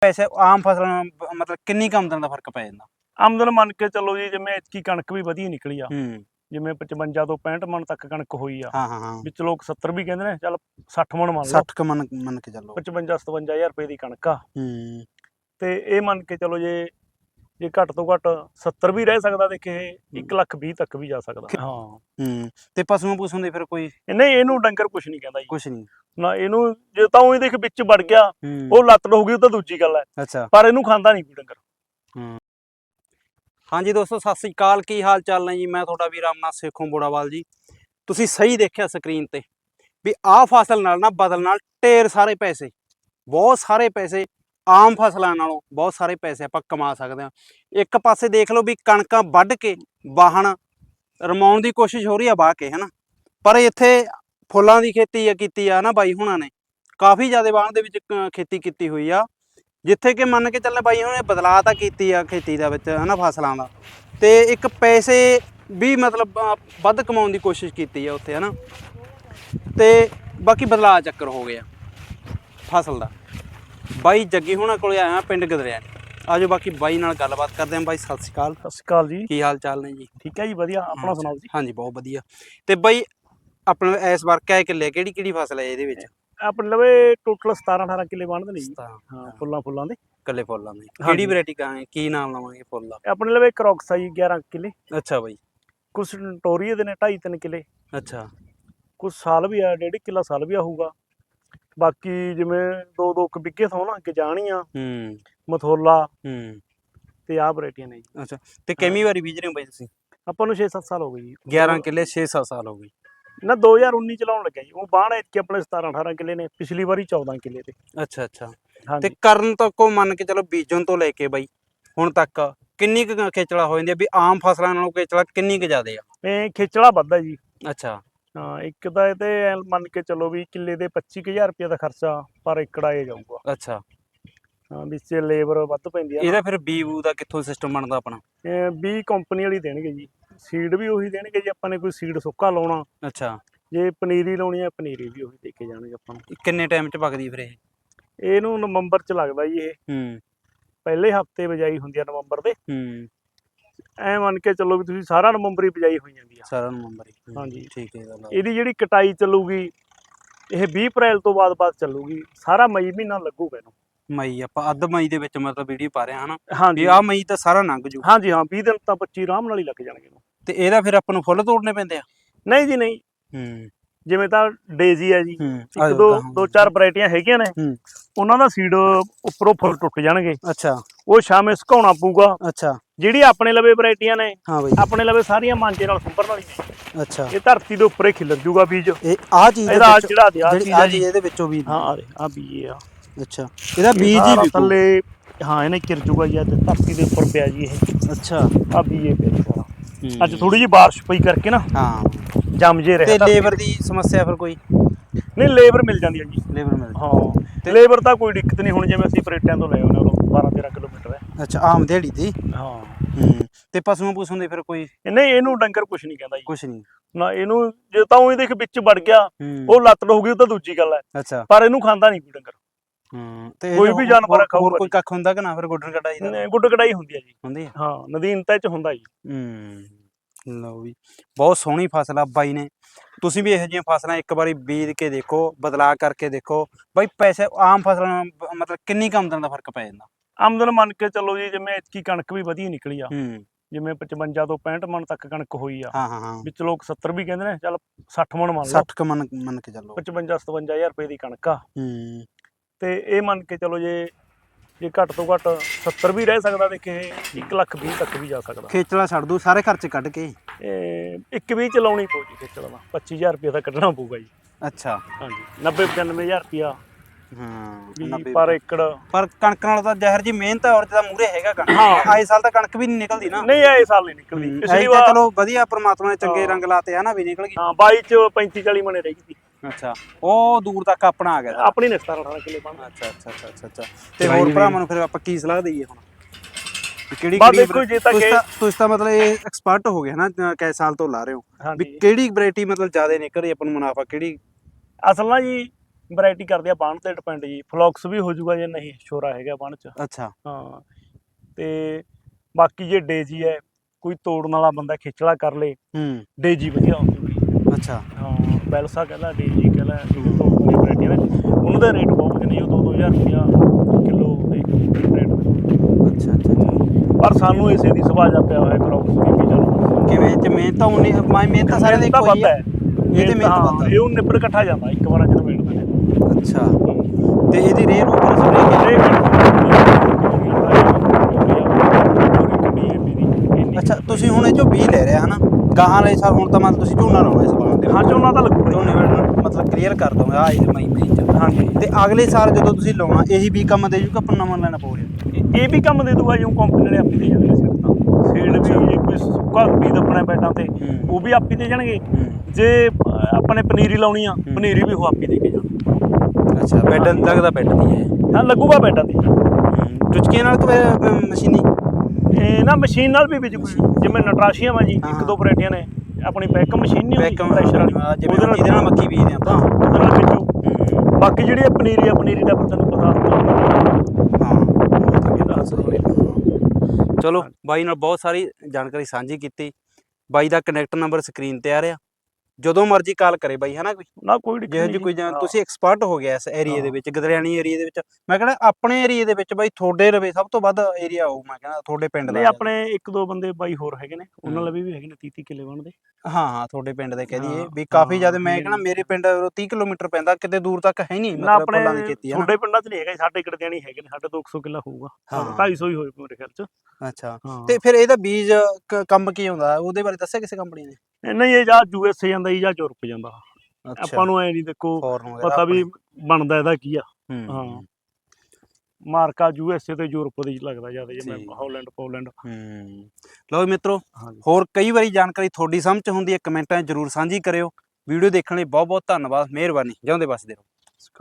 ਪੈਸੇ ਆਮ ਫਸਲਾਂ ਨਾਲ ਮਤਲਬ ਕਿੰਨੀ ਕੁ ਆਮਦਨ ਦਾ ਫ਼ਰਕ ਪੈ ਜਾਂਦਾ? ਆਮਦਨ ਮੰਨ ਕੇ ਚੱਲੋ ਜੀ ਜਿਵੇਂ ਐਤਕੀ ਕਣਕ ਵੀ ਵਧੀਆ ਨਿਕਲੀ ਆ। ਹੂੰ। ਜਿਵੇਂ 55 ਤੋਂ 65 ਮਣ ਤੱਕ ਕਣਕ ਹੋਈ ਆ। ਹਾਂ ਹਾਂ ਹਾਂ। ਵਿੱਚ ਲੋਕ 70 ਵੀ ਕਹਿੰਦੇ ਨੇ ਚੱਲ 60 ਮਣ ਮੰਨ ਲਓ। 60 ਕ ਮੰਨ ਮੰਨ ਕੇ ਚੱਲੋ। 55 57000 ਰੁਪਏ ਦੀ ਕਣਕ ਆ। ਹੂੰ। ਤੇ ਇਹ ਮੰਨ ਕੇ ਚਲੋ ਜੇ ਜੇ ਘੱਟ ਤੋਂ ਘੱਟ 70 ਵੀ ਰਹਿ ਸਕਦਾ ਦੇਖੇ 1 ਲੱਖ 20 ਤੱਕ ਵੀ ਜਾ ਸਕਦਾ। ਹਾਂ। ਹੂੰ ਤੇ ਪਸ਼ੂਆਂ ਪੂਸੂਆਂ ਦੇ ਫਿਰ ਕੋਈ ਨਹੀਂ ਇਹਨੂੰ ਡੰਗਰ ਕੁਛ ਨਹੀਂ ਕਹਿੰਦਾ ਜੀ। ਕੁਝ ਨਹੀਂ। ਨਾ ਇਹਨੂੰ ਜੇ ਤਾਂ ਉਹੀ ਦੇਖ ਵਿੱਚ ਵੜ ਗਿਆ ਹੂੰ। ਉਹ ਲੱਤ ਹੋਊਗੀ ਉਹ ਤਾਂ ਦੂਜੀ ਗੱਲ ਹੈ। ਅੱਛਾ। ਪਰ ਇਹਨੂੰ ਖਾਂਦਾ ਨਹੀਂ ਕੋਈ ਡੰਗਰ। ਹਾਂਜੀ ਦੋਸਤੋ ਸਤਿ ਸ੍ਰੀ ਅਕਾਲ ਕੀ ਹਾਲ ਚਾਲ ਨੇ ਜੀ? ਮੈਂ ਤੁਹਾਡਾ ਵੀਰ ਰਾਮਨਾਥ ਸੇਖੋਂ ਬੋੜਾਵਾਲ ਜੀ। ਤੁਸੀਂ ਸਹੀ ਦੇਖਿਆ ਸਕਰੀਨ ਤੇ ਵੀ ਆਹ ਫਸਲ ਨਾਲ ਨਾ ਬਦਲ ਨਾਲ ਢੇਰ ਸਾਰੇ ਪੈਸੇ ਬਹੁਤ ਸਾਰੇ ਪੈਸੇ ਆਮ ਫਸਲਾਂ ਨਾਲੋਂ ਬਹੁਤ ਸਾਰੇ ਪੈਸੇ ਆਪਾਂ ਕਮਾ ਸਕਦੇ ਹਾਂ। ਇੱਕ ਪਾਸੇ ਦੇਖ ਲਓ ਵੀ ਕਣਕਾਂ ਵੱਢ ਕੇ ਵਾਹਣ ਰਮਾਉਣ ਦੀ ਕੋਸ਼ਿਸ਼ ਹੋ ਰਹੀ ਆ ਵਾਹ ਕੇ, ਹਨਾ? ਪਰ ਇੱਥੇ ਫੁੱਲਾਂ ਦੀ ਖੇਤੀ ਆ, ਕੀਤੀ ਆ ਨਾ ਬਾਈ ਹੁਣਾਂ ਨੇ? ਕਾਫੀ ਜ਼ਿਆਦਾ ਵਾਹਣ ਦੇ ਵਿੱਚ ਕ- ਖੇਤੀ ਕੀਤੀ ਹੋਈ ਆ। ਜਿੱਥੇ ਕਿ ਮੰਨ ਕੇ ਚੱਲੇ ਬਾਈ ਹੁਣੇ ਬਦਲਾਅ ਤਾਂ ਕੀਤੀ ਆ ਖੇਤੀ ਦਾ ਵਿੱਚ, ਹਨਾ ਫਸਲਾਂ ਦਾ। ਤੇ ਇੱਕ ਪੈਸੇ ਵੀ ਮਤਲਬ ਵੱਧ ਕਮਾਉਣ ਦੀ ਕੋਸ਼ਿਸ਼ ਕੀਤੀ ਆ ਉੱਥੇ, ਹਨਾ? ਤੇ ਬਾਕੀ ਬਦਲਾਅ ਚੱਕਰ ਹੋ ਗਿਆ ਫਸਲ ਦਾ। ਬਾਈ ਜੱਗੀ ਹੁਣਾਂ ਕੋਲੇ ਆਇਆ ਪਿੰਡ ਗਦਰਿਆ ਆਜੋ ਬਾਕੀ ਬਾਈ ਨਾਲ ਗੱਲਬਾਤ ਕਰਦੇ ਆਂ ਬਾਈ ਸਤਿ ਸ਼੍ਰੀ ਅਕਾਲ। ਸਤਿ ਸ਼੍ਰੀ ਅਕਾਲ ਜੀ। ਕੀ ਹਾਲ ਚਾਲ ਨੇ ਜੀ? ਠੀਕ ਹੈ ਜੀ ਵਧੀਆ। ਆਪਣਾ ਸੁਣਾਓ ਜੀ? ਹਾਂਜੀ ਬਹੁਤ ਵਧੀਆ। ਤੇ ਬਾਈ ਆਪਣਾ ਇਸ ਵਾਰ ਕਹਿ ਕਿੱਲੇ ਕਿਹੜੀ ਕਿਹੜੀ ਫਸਲ ਹੈ ਇਹਦੇ ਵਿੱਚ? ਆਪਣੇ ਲਵੇ ਟੋਟਲ 17 18 ਕਿੱਲੇ ਬਣਦੇ ਨੇ ਜੀ। ਹਾਂ ਫੁੱਲਾਂ ਫੁੱਲਾਂ ਦੇ। ਕੱਲੇ ਫੁੱਲਾਂ ਦੇ। ਕਿਹੜੀ ਵੈਰਾਈਟੀ ਕਹਾਂ ਕੀ ਨਾਮ ਲਵਾਂਗੇ ਫੁੱਲ? ਦਾ ਆਪਣੇ ਲਵੇ ਕਰੌਕਸ ਆ ਜੀ 11 ਕਿੱਲੇ। ਅੱਛਾ ਬਾਈ। ਕੁਝ ਟੋਰੀਏ ਦੇ ਨੇ 2.5 3 ਕਿੱਲੇ। ਅੱਛਾ। ਕੁਝ ਸਾਲ ਵੀ ਆ ਡੇਢ ਕਿੱਲਾ ਸਾਲ ਵੀ ਆ ਹੋਊਗਾ। ਬਾਕੀ ਜਿਵੇਂ ਦੋ ਦੋ ਕੁ ਬਿੱਗੇ ਸੋਣਾ ਕਿ ਜਾਣੀਆਂ ਹੂੰ ਮਥੋਲਾ ਹੂੰ। ਤੇ ਆਹ ਵੈਰਾਈਟੀਆਂ ਨੇ ਜੀ। ਅੱਛਾ ਤੇ ਕਿੰਨੀ ਵਾਰੀ ਬੀਜ ਰਹੇ ਹੋ ਬਾਈ ਤੁਸੀਂ? ਆਪਾਂ ਨੂੰ 6-7 ਸਾਲ ਹੋ ਗਏ ਜੀ। 11 ਕਿੱਲੇ 6-7 ਸਾਲ ਹੋ ਗਏ। ਨਾ 2019 ਚ ਲਾਉਣ ਲੱਗਿਆ ਜੀ। ਉਹ ਬਾਣ ਐਤਕੀ ਆਪਣੇ 17-18 ਕਿੱਲੇ ਨੇ ਪਿਛਲੀ ਵਾਰੀ 14 ਕਿੱਲੇ ਤੇ ਅੱਛਾ ਅੱਛਾ। ਤੇ ਕਰਨ ਤੋਂ ਕੋ ਮੰਨ ਕੇ ਚਲੋ ਬੀਜਣ ਤੋਂ ਲੈ ਕੇ ਬਾਈ ਹੁਣ ਤੱਕ ਕਿੰਨੀ ਕੁ ਖੇਚਲਾ ਹੋ ਜਾਂਦੀ ਹੈ ਵੀ ਆਮ ਫਸਲਾਂ ਨਾਲੋਂ ਖੇਚਲਾ ਕਿੰਨੀ ਕੁ ਜ਼ਿਆਦੇ ਆ? ਇਹ ਖੇਚਲਾ ਵੱਧਦਾ ਜੀ। ਅੱਛਾ। ਹਾਂ ਇੱਕ ਤਾਂ ਇਹ ਤੇ ਐਂ ਮੰਨ ਕੇ ਚੱਲੋ ਵੀ ਕਿੱਲੇ ਦੇ 25000 ਰੁਪਏ ਦਾ ਖਰਚਾ ਪਰ ਏਕੜ ਆਏ ਜਾਊਗਾ। ਅੱਛਾ। ਹਾਂ ਵਿੱਚ ਲੇਬਰ ਵੱਧ ਪੈਂਦੀ ਆ ਇਹਦਾ ਫਿਰ ਬੀ ਬੂ ਦਾ ਕਿੱਥੋਂ ਸਿਸਟਮ ਬਣਦਾ ਆਪਣਾ? ਇਹ 20 ਕੰਪਨੀ ਵਾਲੀ ਦੇਣਗੇ ਜੀ। ਸੀਡ ਵੀ ਉਹੀ ਦੇਣਗੇ ਜੇ ਆਪਾਂ ਨੇ ਕੋਈ ਸੀਡ ਸੁੱਕਾ ਲਾਉਣਾ। ਅੱਛਾ। ਜੇ ਪਨੀਰੀ ਲਾਉਣੀ ਹੈ ਪਨੀਰੀ ਵੀ ਉਹੀ ਦੇ ਕੇ ਜਾਣਗੇ ਆਪਾਂ ਨੂੰ। ਕਿੰਨੇ ਟਾਈਮ ਚ ਪੱਕਦੀ ਫਿਰ ਇਹ? ਇਹਨੂੰ ਨਵੰਬਰ ਚ ਲੱਗਦਾ ਜੀ ਇਹ। ਹੂੰ। ਪਹਿਲੇ ਹਫ਼ਤੇ ਬਿਜਾਈ ਹੁੰਦੀ ਆ ਨਵੰਬਰ ਦੇ। ਹੂੰ। ਐ ਮੰਨ ਕੇ ਚੱਲੋ ਵੀ ਤੁਸੀਂ ਸਾਰਾ ਨਵੰਬਰ ਹੀ ਬਿਜਾਈ ਹੋਈ ਜਾਂਦੀ ਆ। ਸਾਰਾ ਹੀ ਹੂੰ, ਹਾਂਜੀ। ਠੀਕ ਹੈ ਗੱਲ ਇਹਦੀ ਜਿਹੜੀ ਕਟਾਈ ਚੱਲੂਗੀ ਇਹ 20 ਅਪ੍ਰੈਲ ਤੋਂ ਬਾਅਦ ਬਾਅਦ ਚੱਲੂਗੀ ਸਾਰਾ ਮਈ ਮਹੀਨਾ ਲੱਗੂਗਾ ਇਹਨੂੰ। ਮਈ ਆਪਾਂ ਅੱਧ ਮਈ ਦੇ ਵਿੱਚ ਮਤਲਬ ਵੀਡੀਓ ਪਾ ਰਹੇ ਹਾਂ ਹਨਾ? ਵੀ ਆ ਮਈ ਤਾਂ ਸਾਰਾ ਲੰਘ ਜੂ। ਹਾਂਜੀ ਹਾਂ 20 ਦਿਨ ਤਾਂ 25 ਆਰਾਮ ਨਾਲ ਹੀ ਲੱਗ ਜਾਣਗੇ ਤੇ ਇਹਦਾ ਫਿਰ ਆਪਾਂ ਨੂੰ ਫੁੱਲ ਤੋੜਨੇ ਪੈਂਦੇ ਆ? ਨਹੀਂ ਜੀ ਨਹੀਂ। ਹੂੰ। ਜਿਵੇਂ ਤਾਂ ਡੇਜ਼ੀ ਹੈ ਜੀ ਇੱਕ ਦੋ ਦੋ ਚਾਰ ਵੈਰਾਈਟੀਆਂ ਹੈਗੀਆਂ ਨੇ ਹੂੰ। ਉਹਨਾਂ ਦਾ ਸੀਡ ਉੱਪਰੋਂ ਫੁੱਲ ਟੁੱਟ ਜਾਣਗੇ। ਅੱਛਾ। ਉਹ ਸ਼ਾਮੇ ਸੁਕਾਉਣਾ ਪਊਗਾ। ਅੱਛਾ। ਜਿਹੜੀ ਆਪਣੇ ਲਵੇ ਵੈਰਾਈਟੀਆਂ ਨੇ ਹਾਂ ਬਾਈ। ਆਪਣੇ ਲਵੇ ਸਾਰੀਆਂ ਮਾਂਜੇ ਨਾਲ ਸੁੰਬਰਨ ਵਾਲੀਆਂ ਨੇ। ਅੱਛਾ। ਇਹ ਧਰਤੀ ਦੇ ਉੱਪਰ ਹੀ ਖਿਲਰ ਜੂਗਾ ਬੀਜ। ਇਹ ਆ ਚੀਜ਼ ਇਹਦਾ ਵਿੱਚ- ਜਿਹੜਾ ਦਿਆ ਜਿਹੜੀ ਚੀਜ਼ ਆ ਹੈ ਜੀ। ਜੀ ਇਹਦੇ ਵਿੱਚੋਂ ਵੀ ਹਾਂ ਆ ਦੇ ਆ ਬੀਜ ਆ। ਅੱਛਾ। ਇਹਦਾ ਬੀਜ ਹੀ ਵੀ ਥੱਲੇ ਹਾਂ ਇਹਨੇ ਕਿਰ ਜੂਗਾ ਜੀ ਅੱਜ ਧਰਤੀ ਦੇ ਉੱਪਰ ਪਿਆ ਜੀ ਇਹ। ਅੱਛਾ। ਆ ਬੀਜ ਇਹ ਪਿਆ ਸਾਰਾ। ਅੱਜ ਥੋੜੀ ਜਿਹੀ ਬਾਰਿਸ਼ ਪਈ ਕਰਕੇ ਨਾ ਹਾਂ। ਜੰਮ ਜੇ ਤੇ ਰਿਹਾ ਧਰਤੀ ਲੇਬਰ ਦੀ ਸਮੱਸਿਆ ਫਿਰ ਕੋਈ? ਨਹੀਂ ਲੇਬਰ ਮਿਲ ਜਾਂਦੀ ਹੈ ਜੀ। ਲੇਬਰ ਮਿਲ ਹਾਂ। ਤੇ ਲੇਬਰ ਤਾਂ ਕੋਈ ਦਿੱਕਤ ਨਹੀਂ ਹੁਣ ਜਿਵੇਂ ਅਸੀਂ ਪਰੇਟਿਆਂ ਤੋਂ ਲਏ ਉਹਨਾਂ ਨੂੰ 12 13 ਕਿਲੋਮੀਟਰ ਹੈ ਅੱਛਾ ਆਮ ਦਿਹਾੜੀ ਦੀ ਹਾਂ। ਹੂੰ ਤੇ ਪਸ਼ੂਆਂ ਪੂਸੂਆਂ ਦੇ ਫਿਰ ਕੋਈ ਨਹੀਂ ਇਹਨੂੰ ਡੰਗਰ ਕੁਛ ਨਹੀਂ ਕਹਿੰਦਾ ਜੀ। ਕੁਝ ਨਹੀਂ। ਨਾ ਇਹਨੂੰ ਜੇ ਤਾਂ ਉਹੀ ਦੇਖ ਵਿੱਚ ਵੜ ਗਿਆ ਹੂੰ। ਉਹ ਲੱਤ ਹੋਊਗੀ ਉਹ ਤਾਂ ਦੂਜੀ ਗੱਲ ਹੈ। ਅੱਛਾ। ਪਰ ਇਹਨੂੰ ਖਾਂਦਾ ਨਹੀਂ ਕੋਈ ਡੰਗਰ। ਹੂੰ ਤੇ ਕੋਈ ਇਹਦੇ ਵੀ ਜਾਨਵਰ ਹੋਰ- ਖਾਊਗਾ ਹੋਰ ਕੋਈ ਕੱਖ ਹੁੰਦਾ ਕਿ ਨਾ? ਫਿਰ ਗੁੱਡਰ ਕਟਾਈ ਦਾ? ਨੇ ਗੁੱਡ ਕਢਾਈ ਹੁੰਦੀ ਹੈ ਜੀ। ਹੁੰਦੀ ਆ ਹਾਂ ਨਦੀਨਤਾ ਚ ਹੁੰਦਾ ਜੀ। ਹੂੰ ਲਓ ਵੀ। ਬਹੁਤ ਸੋਹਣੀ ਫਸਲ ਆ ਬਾਈ ਨੇ। ਤੁਸੀਂ ਵੀ ਇਹੋ ਜਿਹੀਆਂ ਫਸਲਾਂ ਇੱਕ ਵਾਰੀ ਬੀਜ ਕੇ ਦੇਖੋ ਬਦਲਾਅ ਕਰਕੇ ਦੇਖੋ। ਬਾਈ ਪੈਸੇ ਆਮ ਫਸਲਾਂ ਨਾਲ ਬ- ਮਤਲਬ ਕਿੰਨੀ ਕੁ ਆਮਦਨ ਦਾ ਫ਼ਰਕ ਪੈ ਜਾਂਦਾ? ਆਮਦਨ ਮੰਨ ਕੇ ਚੱਲੋ ਜੀ ਜਿਵੇਂ ਐਤਕੀ ਕਣਕ ਵੀ ਵਧੀਆ ਨਿਕਲੀ ਆ। ਹੂੰ। ਜਿਵੇਂ 55 ਤੋਂ 65 ਮਣ ਤੱਕ ਕਣਕ ਹੋਈ ਆ। ਹਾਂ ਹਾਂ ਹਾਂ। ਵਿੱਚ ਲੋਕ 70 ਵੀ ਕਹਿੰਦੇ ਨੇ ਚੱਲ 60 ਮਣ ਮੰਨ ਲਓ। 60 ਕ ਮੰਨ ਮੰਨ ਕੇ ਚੱਲੋ। 55 57000 ਰੁਪਏ ਦੀ ਕਣਕ ਆ। ਹੂੰ। ਤੇ ਇਹ ਮੰਨ ਕੇ ਚਲੋ ਜੇ ਜੇ ਘੱਟ ਤੋਂ ਘੱਟ 70 ਵੀ ਰਹਿ ਸਕਦਾ ਦੇਖੇ 1 ਲੱਖ 20 ਤੱਕ ਵੀ ਜਾ ਸਕਦਾ। ਖੇਚਲਾ ਛੱਡ ਦੂ ਸਾਰੇ ਖਰਚੇ ਕੱਢ ਕੇ। ਇਹ ਇੱਕ ਵੀ ਚਲਾਉਣੀ ਪਊ ਜੀ ਖੇਚਲ ਦਾ 25000 ਰੁਪਏ ਦਾ ਕੱਢਣਾ ਪਊਗਾ ਜੀ। ਅੱਛਾ। ਹਾਂਜੀ 90 95000 ਰੁਪਿਆ ਹਾਂ ਵੀ ਨੱਬੇ- ਪਰ ਏਕੜ ਪਰ ਕਣਕ ਨਾਲ ਤਾਂ ਜ਼ਹਿਰ ਜੀ ਮਿਹਨਤ ਹੈ ਔਰ ਜਿਹਦਾ ਮੂਰੇ ਹੈਗਾ ਕਣਕ। ਹਾਂ। ਆਏ ਸਾਲ ਤਾਂ ਕਣਕ ਵੀ ਨਹੀਂ ਨਿਕਲਦੀ ਨਾ। ਨਹੀਂ ਇਹ ਸਾਲ ਨਹੀਂ ਨਿਕਲਦੀ। ਹੂੰ, ਪਿਛਲੀ ਐਂ ਤਾਂ ਵਾਰ ਚਲੋ ਵਧੀਆ ਪ੍ਰਮਾਤਮਾ ਨੇ ਚੰਗੇ ਹਾਂ। ਰੰਗ ਲਾਤੇ ਆ ਨਾ ਵੀ ਨਿਕਲ ਗਈ। ਹਾਂ 22 ਚ 35 40 ਮਣੇ ਰਹਿ ਗਈ ਸੀ। ਅੱਛਾ ਉਹ ਦੂਰ ਤੱਕ ਆਪਣਾ ਆ ਗਿਆ ਸਾਰਾ। ਆਪਣੀ ਨੇ 17 18 ਕਿੱਲੇ ਬਣ ਅੱਛਾ ਅੱਛਾ ਅੱਛਾ ਅੱਛਾ ਅੱਛਾ। ਤੇ ਬਾਈ ਹੋਰ ਵੀ- ਭਰਾਵਾਂ ਨੂੰ ਫਿਰ ਆਪਾਂ ਕੀ ਸਲਾਹ ਦਈਏ ਹੁਣ? ਵੀ ਕਿਹੜੀ ਬਸ ਕਿਹੜੀ ਦੇਖੋ ਜੇ ਤਾਂ ਤੁਸੀਂ ਕਿ- ਤਾਂ ਤੁਸੀਂ ਤਾਂ ਮਤਲਬ ਇਹ ਐਕਸਪਰਟ ਹੋ ਗਏ ਹਨਾ ਅਹ ਕਈ ਸਾਲ ਤੋਂ ਲਾ ਰਹੇ ਹੋ। ਵੀ ਹਾਂਜੀ। ਕਿਹੜੀ ਵੈਰਾਈਟੀ ਮਤਲਬ ਜ਼ਿਆਦਾ ਨਿਕਲ ਰਹੀ ਆਪਾਂ ਨੂੰ ਮੁਨਾਫਾ ਕਿਹੜੀ ਅਸਲ ਨਾ ਜੀ ਵੈਰਾਈਟੀ ਕਰਦੇ ਆ ਬਾਣ ਤੇ ਡਿਪੈਂਡ ਜੀ। ਫਲੌਕਸ ਵੀ ਹੋ ਜਾਊਗਾ ਜੇ ਨਹੀਂ ਛੋਰਾ ਹੈਗਾ ਬਾਣ ਚ। ਅੱਛਾ। ਹਾਂ। ਤੇ ਬਾਕੀ ਜੇ ਡੇਜੀ ਹੈ ਕੋਈ ਤੋੜਨ ਵਾਲਾ ਬੰਦਾ ਖਿਚੜਾ ਕਰ ਲੇ ਹੂੰ। ਡੇਜੀ ਵਧੀਆ ਹੋ ਜੂਗੀ ਅੱਛਾ। ਹਾਂ ਬੈਲਸਾ ਕਹਿੰਦਾ ਡੇਜੀ ਕਹਿੰਦਾ ਜਿਹੜੇ ਤੋੜਨ ਵਾਲੀ ਵੈਰਾਈਟੀ ਨੇ। ਉਹਨਾਂ ਦਾ ਰੇਟ ਬਹੁਤ ਵਧੀਆ ਨਹੀਂ ਉਹ 2-2000 ਰੁਪਇਆ ਕਿਲੋ ਦੇ ਰੇਟ ਅੱਛਾ ਅੱਛਾ। ਪਰ ਸਾਨੂੰ ਇਸੇ ਦੀ ਸੁਭਾਅ ਜਾ ਪਿਆ ਹੋਇਆ ਕ੍ਰੌਪਸ ਦੀ ਕਿ ਚਲੋ। ਕਿਵੇਂ? ਚ ਮਿਹਨਤ ਤਾਂ ਉਨੀ ਮੈਂ ਮਿਹਨਤ ਤਾਂ ਸਾਰਿਆਂ ਦੀ ਤਾਂ ਇੱਕੋ ਹੀ ਹੈ ਹੈ। ਇਹ ਤੇ ਮਿਹਨਤ ਹੈ ਇਹ ਉਹ ਨਿਬੜ ਇਕੱਠਾ ਜਾਂਦਾ ਇੱਕ ਵਾਰ ਜਦੋਂ ਵੇੜਦੇ ਨੇ ਅੱਛਾ। ਤੇ ਇਹਦੀ ਰੇਟ ਉੱਪਰ ਸਪਰੇ ਇਹ ਅੱਛਾ ਤੁਸੀਂ ਹੁਣ ਇਹ ਚੋਂ 20 ਲੈ ਰਿਹਾ ਹਨਾ? ਗਾਹਾਂ ਵਾਲੇ ਸਾਲ ਹੁਣ ਤਾਂ ਮਤਲਬ ਤੁਸੀਂ ਝੋਨਾ ਲਾਉਣਾ ਇਸ ਦੇ ਹਾਂ ਝੋਨਾ ਤਾਂ ਲੱਗੂਗਾ ਝੋਨੇ ਨੂੰ ਮਤਲਬ ਕਲੀਅਰ ਕਰ ਦੋਗੇ ਆ ਇਹ ਮਈ ਮਈ ਚ ਹਾਂਜੀ। ਤੇ ਅਗਲੇ ਸਾਲ ਜਦੋਂ ਤੁਸੀਂ ਲਾਉਣਾ ਇਹੀ ਵੀ ਕੰਮ ਦੇ ਜੂਗਾ ਆਪਾਂ ਨੂੰ ਨਵਾਂ ਲੈਣਾ ਪਊਗਾ? ਇਹ- ਵੀ ਕੰਮ ਦੇ ਦੂਗਾ ਜਿਉਂ ਕੰਪਨੀ ਨੇ ਆਪੀ ਦੇ ਜਾਂਦੇ ਨੇ ਸੀਡ ਤਾਂ ਸੀਡ ਵੀ ਸੁੱਕਾ ਬੀਜ ਆਪਣੇ ਬੈਡਾਂ ਤੇ। ਉਹ ਵੀ ਆਪੀ ਦੇ ਜਾਣਗੇ। ਜੇ ਆਪਣੇ ਪਨੀਰੀ ਲਾਉਣੀ ਆ ਪਨੀਰੀ ਵੀ ਉਹ ਆਪੀ ਦੇ ਕੇ ਜਾਣ ਅੱਛਾ ਬੈੱਡ ਲੱਗਦਾ ਬੈੱਡ ਦੀ ਹੈ ਹਾਂ ਲੱਗੂਗਾ ਬੈਡਾਂ ਤੇ ਚੁਚਕੀਆਂ ਨਾਲ ਕਿ ਮਸ਼ੀਨੀ? ਇਹ ਨਾ ਮਸ਼ੀਨ ਨਾਲ ਵੀ ਕੋਈ। ਜਿਵੇਂ ਨਟਰਾਸ਼ੀਆਂ ਵਾ ਜੀ ਇੱਕ। ਦੋ ਵੈਰਾਈਟੀਆਂ ਨੇ। ਆਪਣੀ ਪੈਕ ਮਸ਼ੀਨ ਨਹੀਂ ਹੁੰਦੀ ਬੈਕਮ ਪ੍ਰੈਸ਼ਰ ਵਾਲੀ ਜਿਵੇਂ ਉਹਦੇ ਨਾਲ ਜਿਹਦੇ ਨਾਲ ਮੱਕੀ ਬੀਜਦੇ ਆਪਾਂ। ਉਹਦੇ ਨਾਲ ਵਿੱਚੋਂ ਬਾਕੀ ਜਿਹੜੀ ਪਨੀਰੀ ਆ ਪਨੀਰੀ ਦਾ ਪਤਾ ਨੂੰ ਪਤਾ। ਹਾਂ। ਚਲੋ ਬਾਈ ਨਾਲ ਬਹੁਤ ਸਾਰੀ ਜਾਣਕਾਰੀ ਸਾਂਝੀ ਕੀਤੀ। ਬਾਈ ਦਾ ਕਨੈਕਟ ਨੰਬਰ ਸਕਰੀਨ ਤੇ ਆ ਰਿਹਾ। ਜਦੋਂ ਮਰਜ਼ੀ ਕਾਲ ਕਰੇ ਬਾਈ ਹਨਾ ਕੋਈ? ਨਾ ਕੋਈ ਜਿਹੋ ਜਿਹੀ ਕੋਈ ਜਾਂ। ਤੁਸੀਂ ਐਕਸਪਰਟ ਹੋ ਗਿਆ ਇਸ ਏਰੀਆ ਦੇ। ਵਿੱਚ ਗਦਰਿਆਣੀ ਏਰੀਆ ਦੇ ਵਿੱਚ। ਮੈਂ ਕਹਿੰਦਾ ਆਪਣੇ ਏਰੀਆ ਦੇ ਵਿੱਚ ਬਾਈ ਤੁਹਾਡੇ ਰਵੇ ਸਭ ਤੋਂ ਵੱਧ ਏਰੀਆ ਹੋਊ ਮੈਂ ਕਹਿੰਦਾ ਤੁਹਾਡੇ ਪਿੰਡ ਦਾ ਨਹੀਂ ਆਪਣੇ ਇੱਕ ਦੋ ਬੰਦੇ ਬਾਈ ਹੋਰ ਹੈਗੇ ਨੇ ਉਹਨਾਂ। ਲਈ ਵੀ ਹੈਗੇ ਨੇ 30 30 ਕਿੱਲੇ ਬਣਦੇ। ਹਾਂ ਹਾਂ ਤੁਹਾਡੇ ਪਿੰਡ ਦੇ ਕਹਿ ਦਈਏ। ਵੀ ਕਾਫੀ ਜ਼ਿਆਦਾ ਮੈਂ ਕਹਿੰਦਾ ਮੇਰੇ ਪਿੰਡ 30 ਕਿਲੋਮੀਟਰ ਪੈਂਦਾ ਕਿਤੇ ਦੂਰ ਤੱਕ ਹੈ ਨਹੀਂ ਮਤਲਬ ਫੁੱਲਾਂ ਦੀ ਖੇਤੀ ਹੈ ਤੁਹਾਡੇ ਪਿੰਡਾਂ 'ਚ ਨਹੀਂ ਹੈਗਾ ਜੀ, ਸਾਡੇ ਨਹੀਂ ਹੈਗੇ ਨੇ ਸਾਡੇ 200 ਕਿੱਲਾ ਹੋਊਗਾ। ਹਾਂ। 250 ਹੀ ਹੋਏ ਮੇਰੇ ਖਿਆਲ 'ਚ। ਅੱਛਾ। ਤੇ ਫਿਰ ਇਹਦਾ ਬੀਜ ਕੰਮ ਕੀ ਹੁੰਦਾ ਉਹਦੇ ਬਾਰੇ ਦੱਸਿਆ ਕਿਸੇ ਕੰਪਨੀ ਨੇ? ਨਹੀਂ ਇਹ ਜਾਂ ਯੂਐਸਏ ਜਾਂਦਾ ਜੀ ਜਾਂ ਯੂਰਪ ਜਾਂਦਾ। ਆਪਾਂ ਨੂੰ ਐ ਨਹੀਂ ਦੇਖੋ ਪਤਾ ਵੀ ਬਣਦਾ ਇਹਦਾ ਕੀ ਆ। ਹੂੰ, ਹਾਂ। ਮਾਰਕਾ ਯੂਐਸਏ ਤੇ ਯੂਰਪ ਦੇ ਹੀ ਲੱਗਦਾ ਜ਼ਿਆਦਾ ਜਿਵੇਂ। Holland Poland. ਹੂੰ। ਲਓ ਮਿੱਤਰੋ ਹੋਰ ਕਈ ਵਾਰੀ ਜਾਣਕਾਰੀ ਤੁਹਾਡੀ ਸਮਝ ਚ ਹੁੰਦੀ ਹੈ ਕਮੈਂਟਾਂ 'ਚ ਜਰੂਰ ਸਾਂਝੀ ਕਰਿਓ। ਵੀਡੀਓ ਦੇਖਣ ਲਈ ਬਹੁਤ ਬਹੁਤ ਧੰਨਵਾਦ ਮਿਹਰਬਾਨੀ। ਜਿਉਂਦੇ ਵਸਦੇ ਰਹੋ।